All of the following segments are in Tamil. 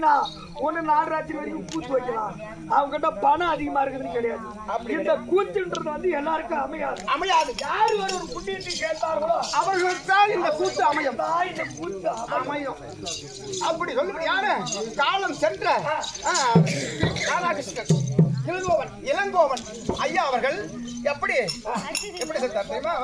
அப்படின்னா ஒண்ணு நாலு வரைக்கும் கூத்து வைக்கலாம். அவங்க கிட்ட பணம் அதிகமா இருக்குதுன்னு கிடையாது. இந்த கூத்துன்றது வந்து எல்லாருக்கும் அமையாது. அமையாது. யார் ஒரு ஒரு புண்ணியத்தை சேர்த்தார்களோ அவர்களுக்கு இந்த கூத்து அமையும். தான் இந்த கூத்து அமையும். அப்படி சொல்லுபடியான காலம் சென்ற ராதாகிருஷ்ணன் இளங்கோவன் இளங்கோவன் ஐயா அவர்கள் எப்படி? எப்படி செத்தார் தெரியுமா?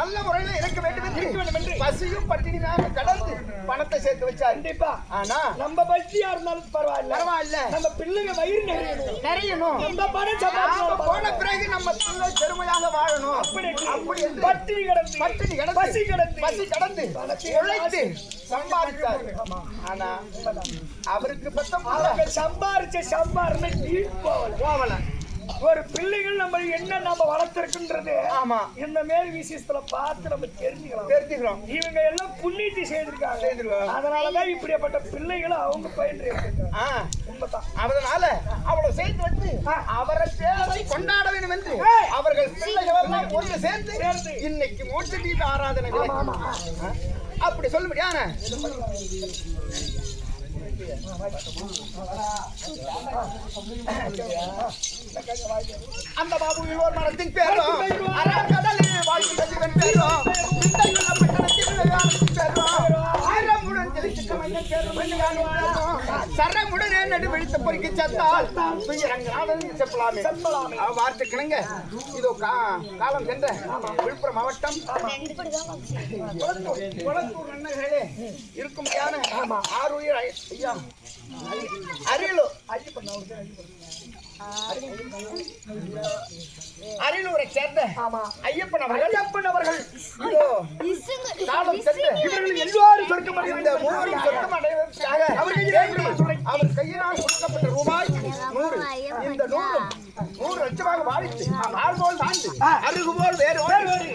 நல்ல முறையில் இருக்க வேண்டும் என்று இருக்க வேண்டும் என்று. பசியும் பட்டினியாக கடந்து பணத்தை சேர்த்து வச்சார் கண்டிப்பா. ஆனா நம்ம பக்தியா இருந்தாலும் பரவாயில்ல. பரவாயில்ல. நம்ம பிள்ளைங்க வயிறு நிறையணும். நிறையணும். நம்ம பணம் போன பிறகு நம்ம பிள்ளை பெருமையாக வாழணும். அப்படி அப்படி பட்டினி கிடந்து. பட்டினி கடந்து. பசி கிடந்து. பசி கடந்து உழைத்து சம்பாதித்தார். ஆனா அவருக்கு பத்த புள்ள அவங்க சம்பாரிச்ச சம்பாரணை வீண் போகல போகல. ஒரு பிள்ளைகள் நம்ம என்ன நம்ம வளர்த்திருக்குன்றது ஆமா. இந்த மேல் விஷயத்துல பார்த்து நம்ம தெரிஞ்சுக்கலாம். தெரிஞ்சுக்கிறோம் இவங்க எல்லாம் புண்ணியத்தை செய்திருக்காங்க. அதனாலதான் இப்படிப்பட்ட பிள்ளைகளை அவங்க பயின்று உண்மைதான். அதனால அவளை சேர்த்து வச்சு அவரை பேரை கொண்டாட வேண்டும் என்று அவர்கள் பிள்ளைகள் ஒன்று சேர்ந்து. இன்னைக்கு மோட்ச தீப ஆராதனை அப்படி சொல்லுபடியான அந்த பாபு ஒரு மரத்தின் பேரும் சரமுடனே நடுவழித்த பொறுக்கி சத்தால் செப்பலாமே செப்பலாமே. வார்த்தை கிணங்க இதோ காலம் சென்ற விழுப்புரம் மாவட்டம் இருக்கும் யான ஆறுயிர் ஐ- ஐயா அரியலூர் அரியலூரை சேர்ந்த ஐயப்பன் அவர்கள் ஐயப்பன் அவர்கள் காலம் சென்ற இவர்கள் எல்லாரும் சொர்க்கம் இந்த மூவரும் சொர்க்கம் ஆள் போல் தாழ்ந்து அருகு போல் வேறு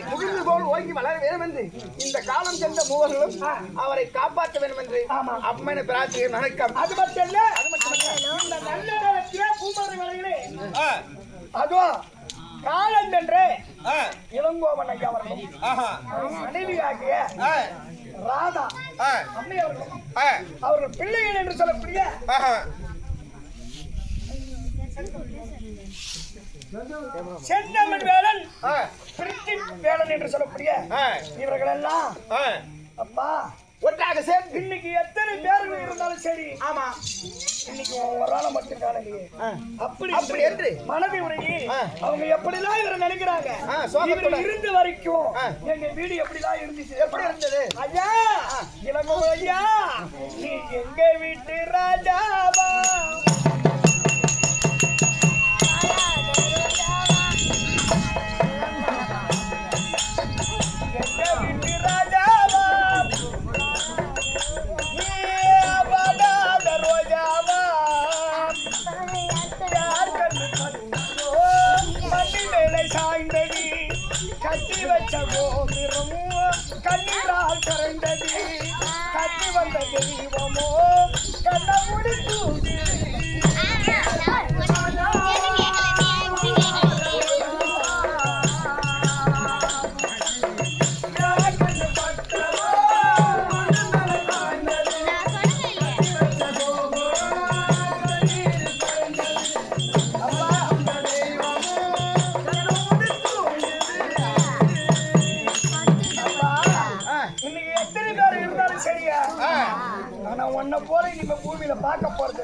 முகிழ்ந்து போல் ஓங்கி வளர வேண்டும் என்று இந்த காலம் சென்ற மூவர்களும் அவரை காப்பாற்ற வேண்டும் என்று அம்மனை பிரார்த்திகை வணக்கம் அது மட்டும் இல்ல இந்த நல்ல நேரத்திலே பூமாரி வேலைகளே அதுவும் காலம் என்று இளங்கோவன் ஐயா அவர்களும் மனைவியாகிய ராதா அம்மை அவர்களும் அவர்கள் பிள்ளைகள் என்று சொல்லக்கூடிய செந்தமன் வேலன் பிரித்தி வேலன் என்று சொல்லக்கூடிய இவர்கள் எல்லாம் அப்பா ஒன்றாக சேர்ந்து. இன்னைக்கு எத்தனை பேர்கள் இருந்தாலும் சரி ஆமா. இன்னைக்கு ஒரு ஆளை மட்டும் அப்படி அப்படி என்று. மனதை உருகி. அவங்க எப்படிலாம் இவரை நினைக்கிறாங்க. இவர் இருந்த வரைக்கும். எங்க வீடு எப்படிலாம் இருந்துச்சு? எப்படி இருந்தது? ஐயா இளங்கோ ஐயா நீ எங்க வீட்டு ராஜாவா? கட்டி வச்ச கண்ணீரால் கரைந்தடி கட்டி வந்த தெய்வமோ கண்ண முடித்து உன்னை போல இனிமே பூமியில பார்க்க போறது